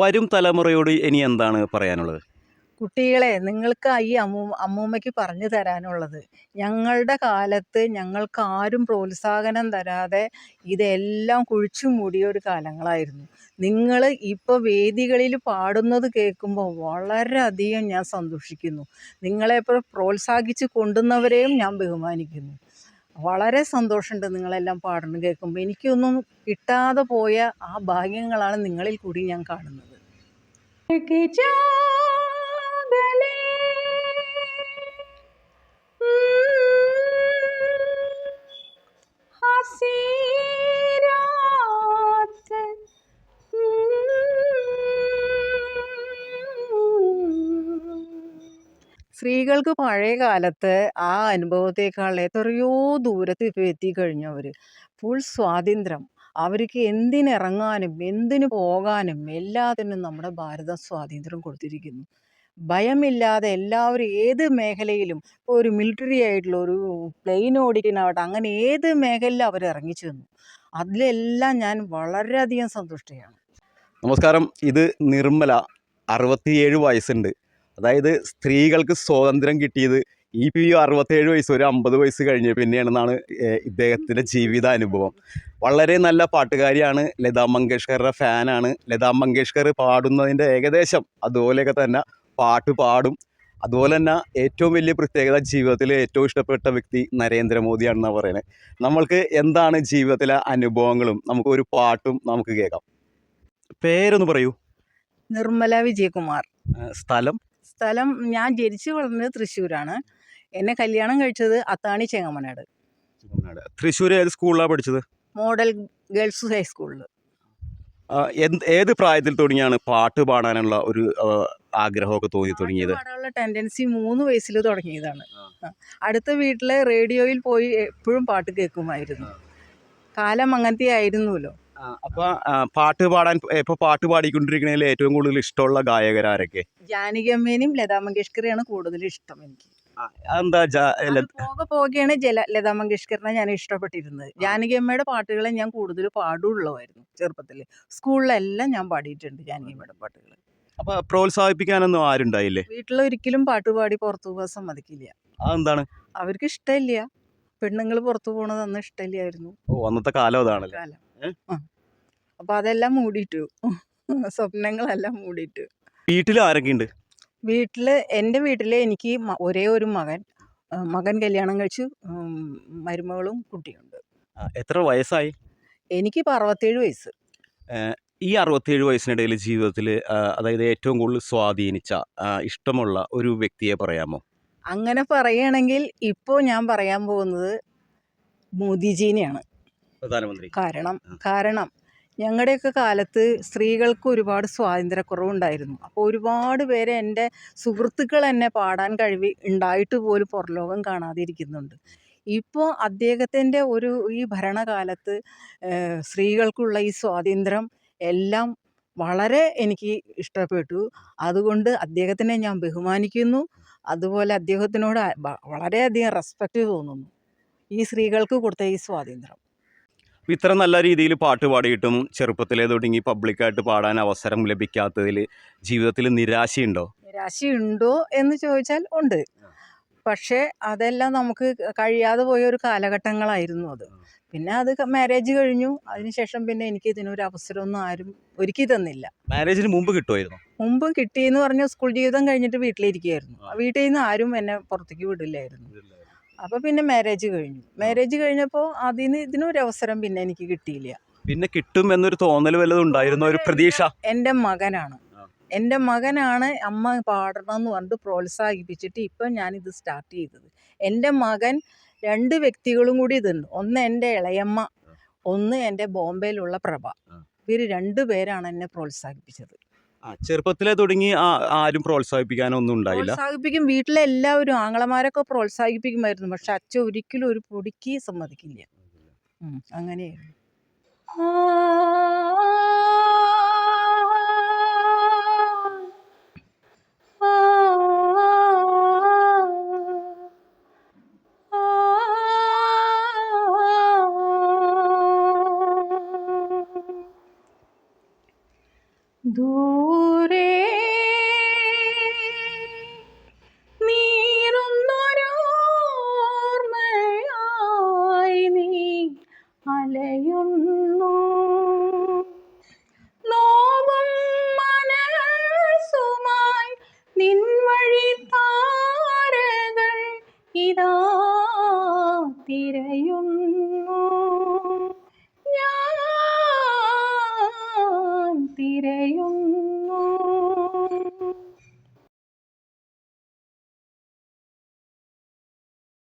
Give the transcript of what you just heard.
വരും തലമുറയോട് ഇനി എന്താണ് പറയാനുള്ളത്? കുട്ടികളെ നിങ്ങൾക്ക് ഈ അമ്മൂ അമ്മൂമ്മയ്ക്ക് പറഞ്ഞു തരാനുള്ളത്. ഞങ്ങളുടെ കാലത്ത് ഞങ്ങൾക്ക് ആരും പ്രോത്സാഹനം തരാതെ ഇതെല്ലാം കുഴിച്ചു മൂടിയ ഒരു കാലങ്ങളായിരുന്നു. നിങ്ങൾ ഇപ്പോൾ വേദികളിൽ പാടുന്നത് കേൾക്കുമ്പോൾ വളരെയധികം ഞാൻ സന്തോഷിക്കുന്നു. നിങ്ങളെ പ്രോത്സാഹിച്ച് കൊണ്ടുവന്നവരെയും ഞാൻ ബഹുമാനിക്കുന്നു. വളരെ സന്തോഷമുണ്ട് നിങ്ങളെല്ലാം പാടുന്നത് കേൾക്കുമ്പോൾ. എനിക്കൊന്നും കിട്ടാതെ പോയ ആ ഭാഗ്യങ്ങളാണ് നിങ്ങളിൽ കൂടി ഞാൻ കാണുന്നത്. സ്ത്രീകൾക്ക് പഴയ കാലത്ത് ആ അനുഭവത്തേക്കാൾ എത്രയോ ദൂരത്ത് ഇപ്പോൾ എത്തിക്കഴിഞ്ഞു അവർ ഫുൾ സ്വാതന്ത്ര്യം. അവർക്ക് എന്തിനിറങ്ങാനും എന്തിനു പോകാനും എല്ലാത്തിനും നമ്മുടെ ഭാരതം സ്വാതന്ത്ര്യം കൊടുത്തിരിക്കുന്നു. ഭയമില്ലാതെ എല്ലാവരും ഏത് മേഖലയിലും ഇപ്പോൾ ഒരു മിലിറ്ററി ആയിട്ടുള്ള ഒരു പ്ലെയിൻ ഓടിക്കാനാവട്ടെ അങ്ങനെ ഏത് മേഖലയിലും അവർ ഇറങ്ങിച്ചു തന്നു അതിലെല്ലാം ഞാൻ വളരെയധികം സന്തുഷ്ടയാണ്. നമസ്കാരം. ഇത് നിർമ്മല അറുപത്തിയേഴ് വയസ്സുണ്ട്. അതായത് സ്ത്രീകൾക്ക് സ്വാതന്ത്ര്യം കിട്ടിയത് ഈ പി യു അറുപത്തേഴ് വയസ്സ് ഒരു അമ്പത് വയസ്സ് കഴിഞ്ഞ പിന്നെയാണെന്നാണ് ഇദ്ദേഹത്തിന്റെ ജീവിതാനുഭവം. വളരെ നല്ല പാട്ടുകാരിയാണ് ലതാ മങ്കേഷ്കറുടെ ഫാനാണ്. ലതാ മങ്കേഷ്കർ പാടുന്നതിന്റെ ഏകദേശം അതുപോലെയൊക്കെ തന്നെ പാട്ട് പാടും. അതുപോലെ തന്നെ ഏറ്റവും വലിയ പ്രത്യേകത ജീവിതത്തിലെ ഏറ്റവും ഇഷ്ടപ്പെട്ട വ്യക്തി നരേന്ദ്രമോദിയാണെന്നാണ് പറയുന്നത്. നമ്മൾക്ക് എന്താണ് ജീവിതത്തിലെ അനുഭവങ്ങളും? നമുക്ക് ഒരു പാട്ടും നമുക്ക് കേൾക്കാം. പേരൊന്ന് പറയൂ. നിർമ്മല വിജയകുമാർ. സ്ഥലം? സ്ഥലം ഞാൻ ജനിച്ചു വളർന്നത് തൃശ്ശൂരാണ്. എന്നെ കല്യാണം കഴിച്ചത് അത്താണി ചെങ്ങമനാട്. തൃശ്ശൂർ ഏത് സ്കൂളിലാണ് പഠിച്ചത്? മോഡൽ ഗേൾസ് ഹൈസ്കൂളിൽ ഏത് പ്രായത്തിൽ തുടങ്ങിയാണ് പാട്ട് പാടാനുള്ള ഒരു ആഗ്രഹമൊക്കെ തോന്നി തുടങ്ങിയത്? പാടാനുള്ള ടെൻഡൻസി മൂന്ന് വയസ്സിൽ തുടങ്ങിയതാണ്. അടുത്ത വീട്ടിലെ റേഡിയോയിൽ പോയി എപ്പോഴും പാട്ട് കേൾക്കുമായിരുന്നു. കാലം അങ്ങനത്തെ ആയിരുന്നല്ലോ അപ്പൊ പാട്ട് പാടാൻ ഇപ്പൊ പാട്ട് പാടിക്കൊണ്ടിരിക്കുന്നതിൽ ഏറ്റവും കൂടുതൽ ഇഷ്ടമുള്ള ഗായകരാരൊക്കെ ജാനകിയമ്മേനെയും ലതാ മങ്കേഷ്കറിയാണ് കൂടുതൽ ഇഷ്ടം എനിക്ക്. എന്താ അത് പോകെ പോകെയാണ് ജല ലതാ മങ്കേഷ്കറിനെ ഞാൻ ഇഷ്ടപ്പെട്ടിരുന്നത്. ജാനകിയമ്മയുടെ പാട്ടുകളെ ഞാൻ കൂടുതൽ പാടുള്ളവായിരുന്നു ചെറുപ്പത്തിൽ. സ്കൂളിലെല്ലാം ഞാൻ പാടിയിട്ടുണ്ട് ജാനകിയമ്മയുടെ പാട്ടുകൾ അപ്പൊ പ്രോത്സാഹിപ്പിക്കാനൊന്നും ആരുണ്ടായില്ലേ? വീട്ടിലൊരിക്കലും പാട്ട് പാടി പുറത്തു പോകാൻ സമ്മതിക്കില്ല. അതെന്താണ്? അവർക്ക് ഇഷ്ടമില്ല. പെണ്ണുങ്ങൾ പുറത്തു പോണത് അന്ന് ഇഷ്ടമില്ലായിരുന്നു. ഓ അന്നത്തെ കാലം അതാണ് കാലം. അപ്പൊ അതെല്ലാം മൂടിയിട്ടു. സ്വപ്നങ്ങളെല്ലാം മൂടിയിട്ടു. വീട്ടിൽ ആരൊക്കെ ഉണ്ട് വീട്ടിൽ എന്റെ വീട്ടിൽ എനിക്ക് ഒരേ ഒരു മകൻ മകൻ കല്യാണം കഴിച്ച് മരുമകളും കുട്ടിയുണ്ട്. എത്ര വയസ്സായി? എനിക്ക് ഇപ്പം അറുപത്തേഴ് വയസ്സ്. ഈ അറുപത്തേഴ് വയസ്സിനിടയിൽ ജീവിതത്തിൽ അതായത് ഏറ്റവും കൂടുതൽ സ്വാധീനിച്ച ആ, ഇഷ്ടമുള്ള ഒരു വ്യക്തിയെ പറയാമോ? അങ്ങനെ പറയുകയാണെങ്കിൽ ഇപ്പോൾ ഞാൻ പറയാൻ പോകുന്നത് മോദിജീനെയാണ്. പ്രധാനമന്ത്രി. കാരണം കാരണം ഞങ്ങളുടെയൊക്കെ കാലത്ത് സ്ത്രീകൾക്ക് ഒരുപാട് സ്വാതന്ത്ര്യക്കുറവുണ്ടായിരുന്നു. അപ്പോൾ ഒരുപാട് പേര് എന്റെ സുഹൃത്തുക്കൾ എന്നെ പാടാൻ കഴിവ് ഉണ്ടായിട്ട് പോലും പുറലോകം കാണാതെ ഇരിക്കുന്നുണ്ട് ഇപ്പോൾ അദ്ദേഹത്തിന്റെ ഒരു ഈ ഭരണകാലത്ത് സ്ത്രീകൾക്കുള്ള ഈ സ്വാതന്ത്ര്യം എല്ലാം വളരെ എനിക്ക് ഇഷ്ടപ്പെട്ടു. അതുകൊണ്ട് അദ്ദേഹത്തിനെ ഞാൻ ബഹുമാനിക്കുന്നു. അതുപോലെ അദ്ദേഹത്തിനോട് വളരെയധികം റെസ്പെക്റ്റ് തോന്നുന്നു. ഈ സ്ത്രീകൾക്ക് കൊടുത്ത ഈ സ്വാതന്ത്ര്യം. ഇത്ര നല്ല രീതിയിൽ പാട്ട് പാടിയിട്ടും ചെറുപ്പത്തിലേ തുടങ്ങി പബ്ലിക്കായിട്ട് പാടാൻ അവസരം ലഭിക്കാത്തതിൽ ജീവിതത്തിൽ നിരാശയുണ്ടോ? നിരാശയുണ്ടോ എന്ന് ചോദിച്ചാൽ ഉണ്ട്. പക്ഷേ അതെല്ലാം നമുക്ക് കഴിയാതെ പോയ ഒരു കാലഘട്ടങ്ങളായിരുന്നു അത്. പിന്നെ അത് മാരേജ് കഴിഞ്ഞു. അതിനുശേഷം പിന്നെ എനിക്ക് ഇതിനൊരു അവസരമൊന്നും ആരും ഒരുക്കി തന്നില്ല. മാരേജിന് മുമ്പ് കിട്ടുമായിരുന്നു മുമ്പ് കിട്ടിയെന്ന് പറഞ്ഞ സ്കൂൾ ജീവിതം കഴിഞ്ഞിട്ട് വീട്ടിലിരിക്കുകയായിരുന്നു വീട്ടിൽ നിന്ന് ആരും എന്നെ പുറത്തേക്ക് വിടില്ലായിരുന്നു. അപ്പോൾ പിന്നെ മാരേജ് കഴിഞ്ഞു. മാരേജ് കഴിഞ്ഞപ്പോൾ അതിന് ഇതിനൊരു അവസരം പിന്നെ എനിക്ക് കിട്ടിയില്ല. പിന്നെ കിട്ടും എന്നൊരു തോന്നൽ വല്ലതും ഉണ്ടായിരുന്ന? ഒരു പ്രതീക്ഷ? എന്റെ മകനാണ്. എന്റെ എന്റെ മകനാണ് അമ്മ പാടണം എന്ന് പറഞ്ഞിട്ട് പ്രോത്സാഹിപ്പിച്ചിട്ട് ഇപ്പൊ ഞാൻ ഇത് സ്റ്റാർട്ട് ചെയ്തത്. എന്റെ മകൻ രണ്ട് വ്യക്തികളും കൂടി ഇതുണ്ട്. ഒന്ന് എന്റെ ഇളയമ്മ ഒന്ന് എന്റെ ബോംബെയിലുള്ള പ്രഭ. ഇവർ ഇവർ രണ്ടു പേരാണ് എന്നെ പ്രോത്സാഹിപ്പിച്ചത്. ആ, ചെറുപ്പത്തിലേ തുടങ്ങി ആരും ആരും പ്രോത്സാഹിപ്പിക്കാനൊന്നും ഉണ്ടായില്ല. പ്രോത്സാഹിപ്പിക്കും. വീട്ടിലെ എല്ലാവരും ആങ്ങളമാരൊക്കെ പ്രോത്സാഹിപ്പിക്കുമായിരുന്നു. പക്ഷെ അച്ഛൻ ഒരിക്കലും ഒരു പൊടിക്ക് സമ്മതിക്കില്ല. ഉം, അങ്ങനെയായിരുന്നു দূরে